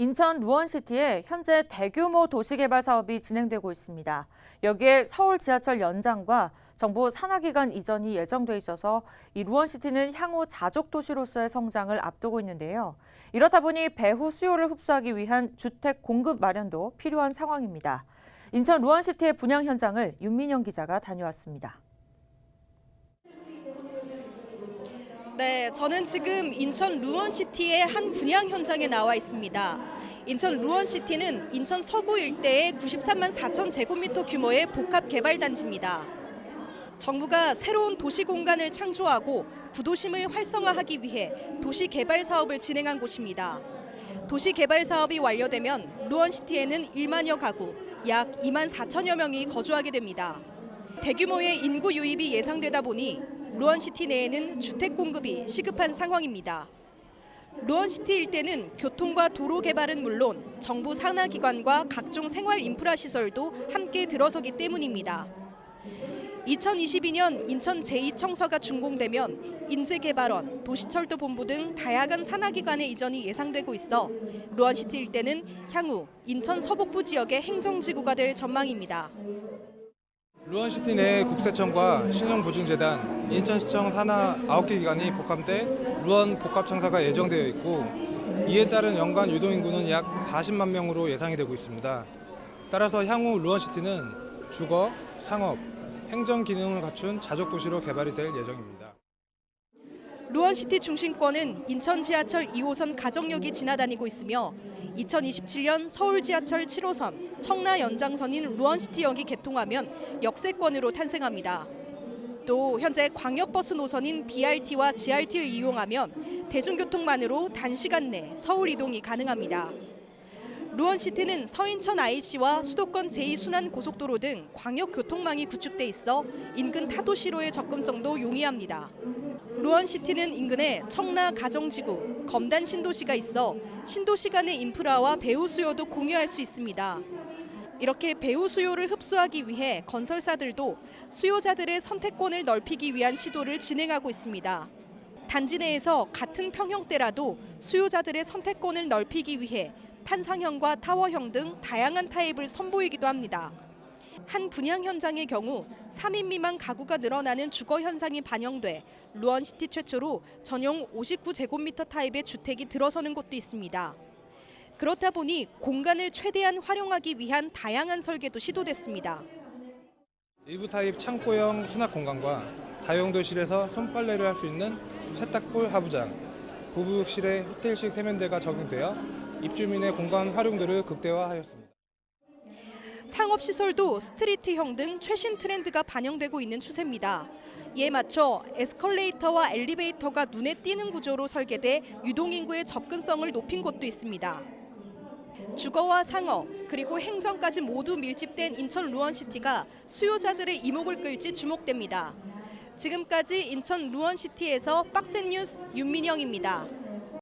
인천 루원시티에 현재 대규모 도시개발 사업이 진행되고 있습니다. 여기에 서울 지하철 연장과 정부 산하기관 이전이 예정돼 있어서 이 루원시티는 향후 자족 도시로서의 성장을 앞두고 있는데요. 이렇다 보니 배후 수요를 흡수하기 위한 주택 공급 마련도 필요한 상황입니다. 인천 루원시티의 분양 현장을 윤민영 기자가 다녀왔습니다. 네, 저는 지금 인천 루원시티의 한 분양 현장에 나와 있습니다. 인천 루원시티는 인천 서구 일대의 93만 4천 제곱미터 규모의 복합 개발 단지입니다. 정부가 새로운 도시 공간을 창조하고 구도심을 활성화하기 위해 도시 개발 사업을 진행한 곳입니다. 도시 개발 사업이 완료되면 루원시티에는 1만여 가구, 약 2만 4천여 명이 거주하게 됩니다. 대규모의 인구 유입이 예상되다 보니 루원시티 내에는 주택 공급이 시급한 상황입니다. 루원시티 일대는 교통과 도로 개발은 물론 정부 산하 기관과 각종 생활 인프라 시설도 함께 들어서기 때문입니다. 2022년 인천 제2청사가 준공되면 인재개발원, 도시철도본부 등 다양한 산하기관의 이전이 예상되고 있어 루원시티 일대는 향후 인천 서북부 지역의 행정지구가 될 전망입니다. 루원시티 내 국세청과 신용보증재단, 인천시청 산하 9개 기관이 복합돼 루원 복합청사가 예정되어 있고 이에 따른 연간 유동인구는 약 40만 명으로 예상이 되고 있습니다. 따라서 향후 루원시티는 주거, 상업, 행정 기능을 갖춘 자족도시로 개발이 될 예정입니다. 루원시티 중심권은 인천 지하철 2호선 가정역이 지나다니고 있으며 2027년 서울 지하철 7호선 청라 연장선인 루원시티역이 개통하면 역세권으로 탄생합니다. 또 현재 광역버스 노선인 BRT와 GRT를 이용하면 대중교통만으로 단시간 내 서울 이동이 가능합니다. 루원시티는 서인천 IC와 수도권 제2순환 고속도로 등 광역 교통망이 구축돼 있어 인근 타도시로의 접근성도 용이합니다. 루원시티는 인근에 청라 가정지구, 검단 신도시가 있어 신도시 간의 인프라와 배후 수요도 공유할 수 있습니다. 이렇게 배후 수요를 흡수하기 위해 건설사들도 수요자들의 선택권을 넓히기 위한 시도를 진행하고 있습니다. 단지 내에서 같은 평형대라도 수요자들의 선택권을 넓히기 위해 판상형과 타워형 등 다양한 타입을 선보이기도 합니다. 한 분양 현장의 경우 3인 미만 가구가 늘어나는 주거 현상이 반영돼 루원시티 최초로 전용 59제곱미터 타입의 주택이 들어서는 곳도 있습니다. 그렇다 보니 공간을 최대한 활용하기 위한 다양한 설계도 시도됐습니다. 일부 타입 창고형 수납 공간과 다용 도실에서 손빨래를 할 수 있는 세탁볼 하부장, 부부욕실에 호텔식 세면대가 적용되어 입주민의 공간 활용도를 극대화하였습니다. 상업시설도 스트리트형 등 최신 트렌드가 반영되고 있는 추세입니다. 이에 맞춰 에스컬레이터와 엘리베이터가 눈에 띄는 구조로 설계돼 유동인구의 접근성을 높인 곳도 있습니다. 주거와 상업 그리고 행정까지 모두 밀집된 인천 루원시티가 수요자들의 이목을 끌지 주목됩니다. 지금까지 인천 루원시티에서 빡센 뉴스 윤민영입니다.